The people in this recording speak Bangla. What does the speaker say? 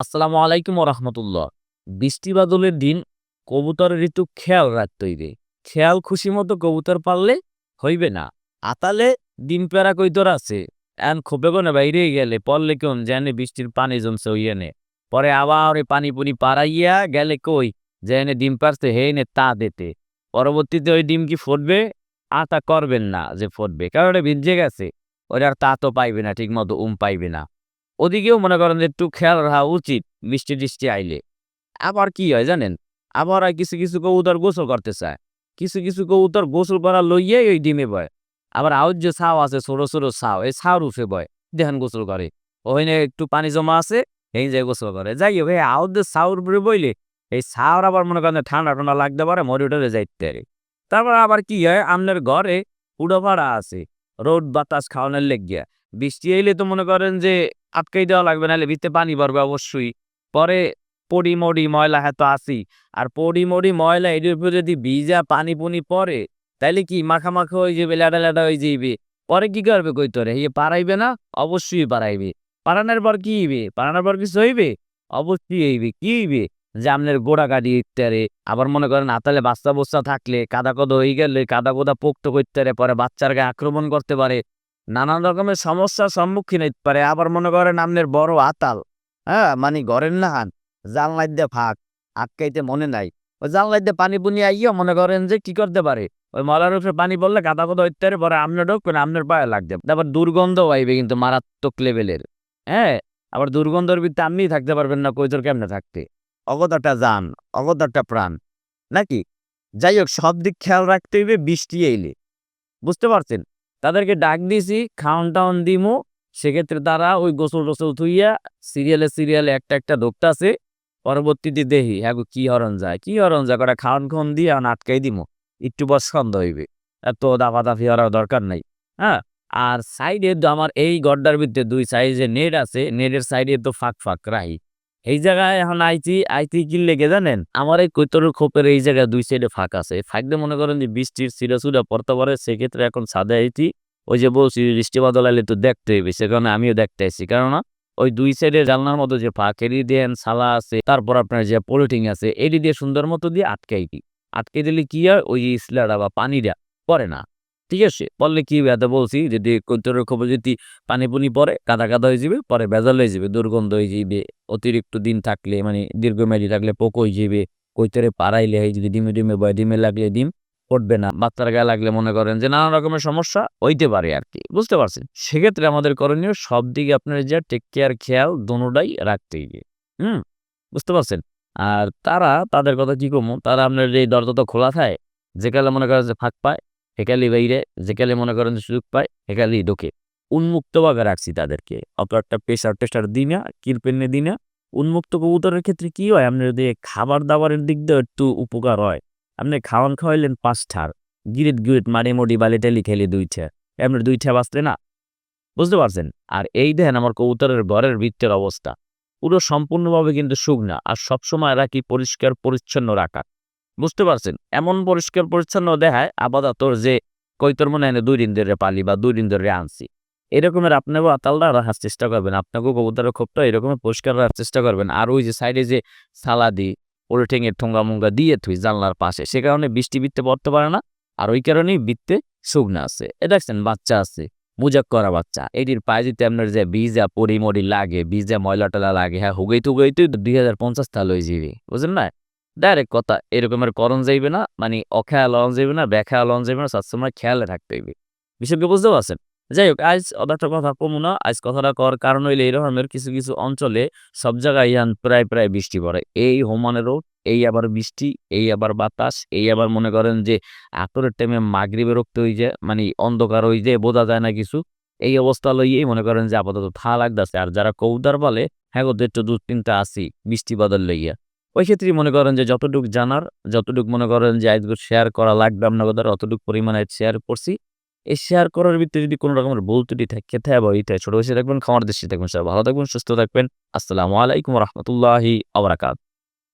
আসসালামু আলাইকুম রহমতুল্লাহ বৃষ্টি বাদলের দিন কবুতরের ঋতু খেয়াল রাখতে হইবে। খেয়াল খুশি মতো কবুতর পাললে হইবে না। আতালে ডিম পেড়া কইতর আছে। এন খোপে কোনে বাইরে গেলে পড়লে কোন জানে বৃষ্টির পানি জমছে ওইয়ানে পরে আবার ওই পানি পুনি পাড়াইয়া গেলে কই যেনে ডিম পারছে হে এনে তা দিতে। পরবর্তীতে ওই ডিম কি ফুটবে? আতা করবেন না যে ফুটবে। কারণ ওটা ভিজে গেছে। ওটা আর তা তো পাইবে না ঠিক মতো উম পাইবে না। ওদিকেও মনে করেন যে একটু খেয়াল রাখা উচিত বৃষ্টি টিষ্টি আইলে। আবার কি হয় জানেন? আবার কিছু কিছু কবুতর গোসল করতে চায়। কিছু কিছু কবুতর গোসল করা লইয়াই ওই ডিমে বয়। আবার আউট যে ছাও আছে, ছোট ছোট ছাও, এই ছাও রুফে বয়, দেহান গোসল করে। ওখানে একটু পানি জমা আছে, এই যে গোসল করে। যাই হোক, এই যে ছাউর উপরে বইলে, এই ছাওর আবার মনে করেন ঠান্ডা ঠান্ডা লাগতে পারে, মরি উঠে যাইতে পারে। তারপর আবার কি হয় আপনার ঘরে উড়ো ভাড়া আছে, রোদ বাতাস খাওয়ানোর লেগিয়া। বৃষ্টি এলে তো মনে করেন যে আটকাই দেওয়া লাগবে, নাহলে ভিতরে পানি পড়বে অবশ্যই। পরে পড়ি মড়ি ময়লা হ্যাঁ তো আসি আর পড়ি মড়ি ময়লা এটির উপরে যদি ভিজা পানি পুনি পরে তাইলে কি মাখা মাখা হয়ে যাবে লেডা লেডা হয়ে যাইবে? পরে কি করবে কই তোরে ইয়ে পারাইবে না? অবশ্যই পারাইবে। পারানোর পর কি হইবে? পারানোর পর কিছু হইবে? অবশ্যই হইবে। কি হইবে? যে আপনার গোড়া কাটি ইত্যারে আবার মনে করেন আতালে বাচ্চা বচ্চা থাকলে কাদা কদা হয়ে গেলে কাদা কোদা পোক্ত করতে পারে, পরে বাচ্চার গায়ে আক্রমণ করতে পারে। নানান রকমের সমস্যার সম্মুখীন হইতে পারে। আবার মনে করেন আপনার বড় আতাল হ্যাঁ? মানে ঘরের নাহান জানলাই দিয়ে ফাঁক, আটকাইতে মনে নাই। ওই জানলাই দিয়ে পানি পুনি আইয়া মনে করেন যে কি করতে পারে? ওই মলার উপরে পানি পড়লে কাদা কোদা হইতে পারে, পরে আপনার ঢোকবেন আপনার পায়ে লাগবে। তারপর দুর্গন্ধ আইবে কিন্তু মারাত্মক লেভেলের হ্যাঁ? আবার দুর্গন্ধর ভিতরে আপনি থাকতে পারবেন না কৈতর কেমনে থাকতে? অগদাটা যান, অগদাটা প্রাণ, নাকি? যাই হোক, সব দিক খেয়াল রাখতে হইবে, বৃষ্টি এলে, বুঝতে পারছেন? তাদেরকে ডাক দিছি খাওয়ান টাউন দিমু। সেক্ষেত্রে তারা ওই গোসল টোসল থুইয়া সিরিয়ালে সিরিয়ালে একটা একটা ধরতাছে পরবর্তীতে দেখি হ্যাঁ কি হরণ যায় কি হরণ যায় কটা খাওয়ান খাওয়ান দিয়ে আটকাই দিমু। একটু বস ছন্দ হইবে। এত দাফাদাফি হওয়ার দরকার নাই হ্যাঁ? আর সাইডে তো আমার এই গড্ডার ভিতরে দুই সাইডে নেট আছে, নেটের সাইডে তো ফাঁক ফাঁক রাহি। এই জায়গায় এখন আইটি আইটি কি লেগে জানেন? আমার এই কৈতরের খোপের এই জায়গায় দুই সাইডে ফাঁক আছে। ফাঁকতে মনে করেন যে বৃষ্টির সিরা সুরা পড়তে পারে, সেক্ষেত্রে এখন ছাদে আইটি ওই যে বলছি বৃষ্টি বাদল আইলে তো দেখতে হইবে, সে কারণে আমিও দেখতে আইছি। কেননা ওই দুই সাইডে জানলার মতো যে ফাঁক এডি দেন সালা আছে, তারপর আপনার যে পলিটিং আছে এডি দিয়ে সুন্দর মতো দিয়ে আটকাই দিই। আটকে দিলে কি হয়? ওই ইসলাটা বা পানিটা পড়ে না। ঠিক আছে? পড়লে কি এত বলছি? যদি কৈতরের খবর যদি পানি পুনি পরে কাদা কাদা হয়ে যাবে, পরে ভেজাল হয়ে যাবে, দুর্গন্ধ হয়ে যাবে অতিরিক্ত দিন থাকলে মানে দীর্ঘমেয়াদী থাকলে পোক হয়ে যাবে কৈতরে পাড়াইলে হয়, যদি ডিমে ডিমে বয়, ডিমে লাগলে ডিম পড়বে না, বাচ্চার গায়ে লাগলে মনে করেন যে নানা রকমের সমস্যা হইতে পারে আর কি, বুঝতে পারছেন? সেক্ষেত্রে আমাদের করণীয় সব দিকে আপনার যা টেক কেয়ার খেয়াল, দোনোটাই রাখতে গিয়ে হুম? বুঝতে পারছেন? আর তারা, তাদের কথা কি কমো? তারা আপনার যে দরজা তো খোলা থাকে যেকালে মনে করেন যে ফাঁক পায় হেকালি বাইরে যেকালে মনে করেন সুযোগ পায়, হেকালি ঢোকে। উন্মুক্তভাবে রাখছি তাদেরকে। অত একটা প্রেশার টেস্টার দিই না কিরপেন্নে দিই না উন্মুক্ত কবুতরের ক্ষেত্রে কি হয়? আপনার যদি খাবার দাবারের দিক দিয়ে একটু উপকার হয়, আপনি খাওয়ান খাওয়াইলেন পাঁচটার গিরিট গিরিট মারি মোডি বালি টালি খেলে দুইটা। আপনার দুইটা বাঁচতে না। বুঝতে পারছেন? আর এই দেখেন আমার কবুতরের ঘরের ভিত্তের অবস্থা। পুরো সম্পূর্ণভাবে কিন্তু শুকনা। আর সবসময় রাখি পরিষ্কার, পরিচ্ছন্ন রাখা। বুঝতে পারছেন? এমন পরিষ্কার পরিচ্ছন্ন দেখায় আপাতত যে কৈতর মনে হয় দুই দিন ধরে পালি বা দুই দিন ধরে আনছি। এরকমের আপনাকেও আতালটা রাখার চেষ্টা করবেন। আপনাকেও কবুতরের খোপটা এরকমের পরিষ্কার রাখার চেষ্টা করবেন। আর ওই যে সাইডে যে সালাদি পোলিঠেঙের ঠোঙ্গা মুঙ্গা দিয়ে থুই জানলার পাশে, সে কারণে বৃষ্টি বৃত্তে পড়তে পারে না। আর ওই কারণেই বৃত্তে শুকনা আছে। এ দেখছেন, বাচ্চা আছে, মুজাক করা বাচ্চা। এটির পায়ে যদি আপনার যে বীজা পরিমরি লাগে বীজা ময়লা টলা লাগে হ্যাঁ হুগেই টুগেইতে দুই হাজার পঞ্চাশ তাল হয়ে যাবে, বুঝলেন না? ডাইরেক্ট কথা এরকমের করণ যাইবে না মানে অখেয়াল লন যাইবে না, ব্যাখ্যা লন যাইবে না, সবসময় খেয়ালে থাকতে হইবে। বিষয়কে বুঝতে পারছেন? যাই হোক, আজ অদারটা কথা কমু না, আজ কথাটা কর কারণ হইলে এরকমের কিছু কিছু অঞ্চলে সব জায়গায় ইয়ান প্রায় প্রায় বৃষ্টি পড়ে। এই হোমানেরও এই আবার বৃষ্টি, এই আবার বাতাস, এই আবার মনে করেন যে আতরের টাইমে মাগরি বেরোক্ত হয়ে যায় মানে অন্ধকার হয়ে যায়, বোঝা যায় না কিছু। এই অবস্থা লইয়েই মনে করেন যে আপাতত থা লাগতেছে। আর যারা কৌদার বলে হ্যাঁ একটু দু তিনটা আসি বৃষ্টি বাদল লইয়া। ওই ক্ষেত্রেই মনে করেন যে যতটুকু জানার, যতটুকু মনে করেন যে আজকে শেয়ার করা লাগবে আপনাদের অতটুকু পরিমাণে শেয়ার করছি। এই শেয়ার করার ভিতরে যদি কোনো রকমের ভুল ত্রুটি থাকে থাকে বা এইটা ছোট বেশি থাকবেন, খামার দেশে থাকবেন, সবাই ভালো থাকবেন, সুস্থ থাকবেন। আসসালামু আলাইকুম রহমতুল্লাহি আবরাকাত